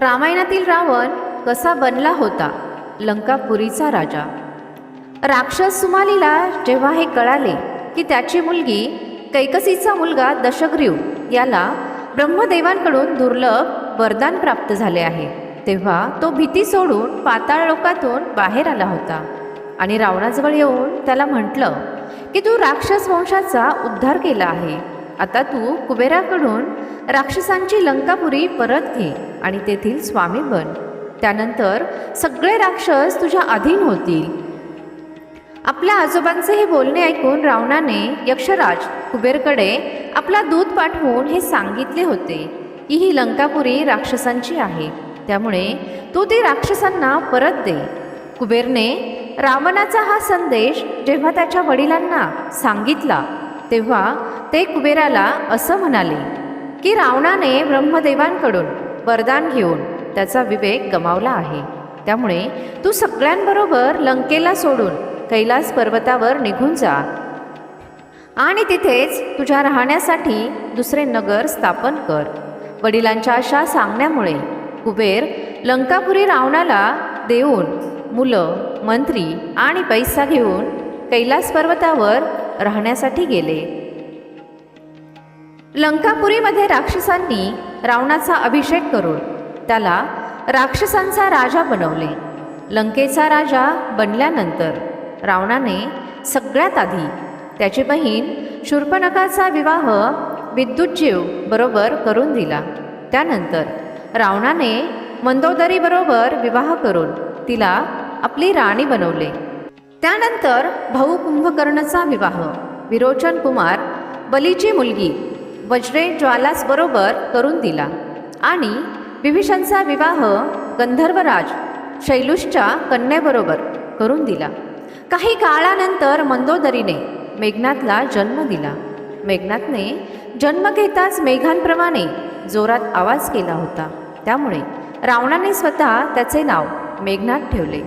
रामायणातील रावण कसा बनला होता? लंकापुरीचा राजा. राक्षस सुमालीला जेव्हा हे कळाले की त्याची मुलगी कैकसीचा मुलगा दशग्रीव याला ब्रह्मदेवांकडून दुर्लभ वरदान प्राप्त झाले आहे तेव्हा तो भीती सोडून पाताळ लोकातून बाहेर आला होता आणि रावणाजवळ येऊन त्याला म्हटलं की तू राक्षस वंशाचा उद्धार केला आहे आता तू कुबेराकडून राक्षसांची लंकापुरी परत घे. आणि तेथील स्वामी बन. त्यानंतर सगळे राक्षस तुझ्या अधीन होतील. आपल्या आजोबांचे हे बोलणे ऐकून रावणाने यक्षराज कुबेरकडे आपला दूध पाठवून हे सांगितले होते. की ही लंकापुरी राक्षसांची आहे. त्यामुळे तू ती राक्षसांना परत दे. कुबेरने रावणाचा हा संदेश जेव्हा त्याच्या वडिलांना सांगितला तेव्हा ते कुबेराला असं म्हणाले की रावणाने ब्रह्मदेवांकडून वरदान घेऊन त्याचा विवेक गमावला आहे. त्यामुळे तू सगळ्यांबरोबर लंकेला सोडून कैलास पर्वतावर निघून जा. आणि तिथेच तुझ्या राहण्यासाठी दुसरे नगर स्थापन कर. वडिलांच्या अशा सांगण्यामुळे कुबेर लंकापुरी रावणाला देऊन मुलं मंत्री आणि पैसा घेऊन कैलास पर्वतावर राहण्यासाठी गेले. लंकापुरीमध्ये राक्षसांनी रावणाचा अभिषेक करून त्याला राक्षसांचा राजा बनवले. लंकेचा राजा बनल्यानंतर रावणाने सगळ्यात आधी त्याची बहीण शूर्पणखाचा विवाह विद्युतजीव बरोबर करून दिला. त्यानंतर रावणाने मंदोदरीबरोबर विवाह करून तिला आपली राणी बनवले. त्यानंतर भाऊ कुंभकर्णचा विवाह. विरोचन कुमार बलीची मुलगी वज्रे ज्वालासबरोबर करून दिला. आणि विभीषणचा विवाह गंधर्वराज शैलूषच्या कन्येबरोबर करून दिला. काही काळानंतर मंदोदरीने मेघनाथला जन्म दिला. मेघनाथने जन्म घेताच मेघांप्रमाणे जोरात आवाज केला होता. त्यामुळे रावणाने स्वतः त्याचे नाव मेघनाथ ठेवले.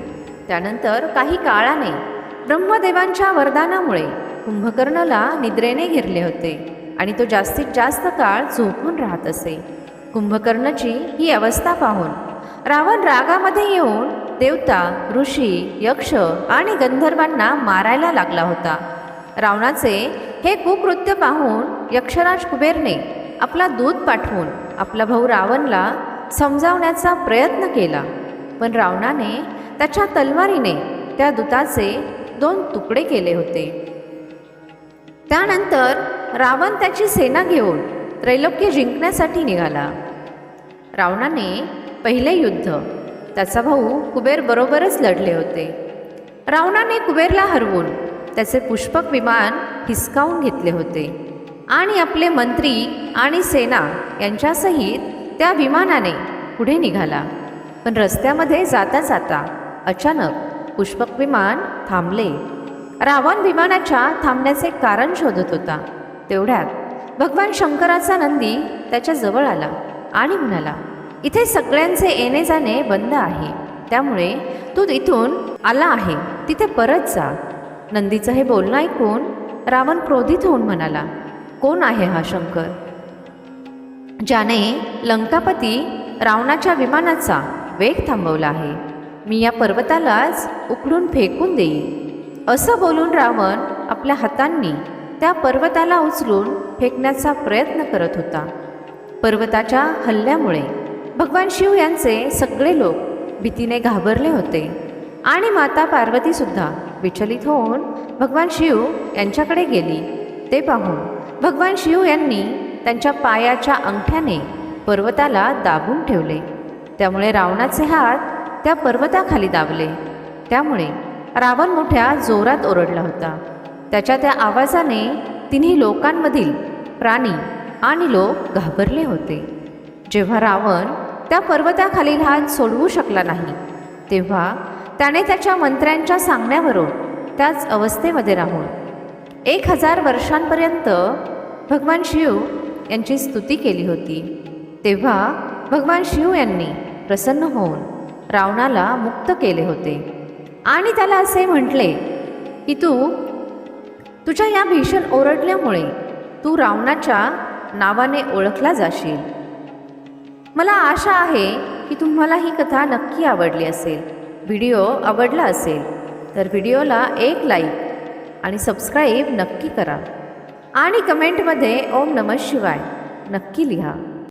त्यानंतर काही काळाने ब्रह्मदेवांच्या वरदानामुळे कुंभकर्णला निद्रेने घेरले होते. आणि तो जास्तीत जास्त काळ झोपून राहत असे. कुंभकर्णाची ही अवस्था पाहून रावण रागामध्ये येऊन देवता ऋषी यक्ष आणि गंधर्वांना मारायला लागला होता. रावणाचे हे कुकृत्य पाहून यक्षराज कुबेरने आपला दूध पाठवून आपला भाऊ रावणला समजावण्याचा प्रयत्न केला. पण रावणाने त्याच्या तलवारीने त्या दूताचे दोन तुकडे केले होते. त्यानंतर रावण त्याची सेना घेऊन त्रैलोक्य जिंकण्यासाठी निघाला. रावणाने पहिले युद्ध त्याचा भाऊ कुबेर बरोबरच लढले होते. रावणाने कुबेरला हरवून त्याचे पुष्पक विमान हिसकावून घेतले होते. आणि आपले मंत्री आणि सेना यांच्यासहित त्या विमानाने पुढे निघाला. पण रस्त्यामध्ये जाता जाता अचानक पुष्पक विमान थांबले. रावण विमानाच्या थांबण्याचे कारण शोधत होता. तेवढ्यात भगवान शंकराचा नंदी त्याच्याजवळ आला आणि म्हणाला इथे सगळ्यांचे येणे जाणे बंद आहे. त्यामुळे तू इथून आला आहे. तिथे परत जा. नंदीचं हे बोलणं ऐकून रावण क्रोधित होऊन म्हणाला कोण आहे हा शंकर? ज्याने लंकापती रावणाच्या विमानाचा वेग थांबवला आहे. मी या पर्वतालाच उकडून फेकून देईन. असं बोलून रावण आपल्या हातांनी त्या पर्वताला उचलून फेकण्याचा प्रयत्न करत होता. पर्वताच्या हल्ल्यामुळे भगवान शिव यांचे सगळे लोक भीतीने घाबरले होते आणि माता पार्वतीसुद्धा विचलित होऊन भगवान शिव यांच्याकडे गेली. ते पाहून भगवान शिव यांनी त्यांच्या पायाच्या अंगठ्याने पर्वताला दाबून ठेवले. त्यामुळे रावणाचे हात त्या पर्वताखाली दाबले. त्यामुळे रावण मोठ्या जोरात ओरडला होता. त्याच्या त्या आवाजाने तिन्ही लोकांमधील प्राणी आणि लोक घाबरले होते. जेव्हा रावण त्या पर्वताखालील हात सोडवू शकला नाही तेव्हा त्याने त्याच्या मंत्र्यांच्या सांगण्यावरून त्याच अवस्थेमध्ये राहून एक हजार वर्षांपर्यंत भगवान शिव यांची स्तुती केली होती. तेव्हा भगवान शिव यांनी प्रसन्न होऊन रावणाला मुक्त केले होते. आणि त्याला असे म्हटले की तू तुझ्या या भीषण ओरडल्यामुळे तू रावणाच्या नावाने ओळखला जाशील. मला आशा आहे की तुम्हाला ही कथा नक्की आवडली असेल. व्हिडिओ आवडला असेल तर व्हिडिओला एक लाईक आणि सबस्क्राईब नक्की करा. आणि कमेंटमध्ये ओम नमः शिवाय नक्की लिहा.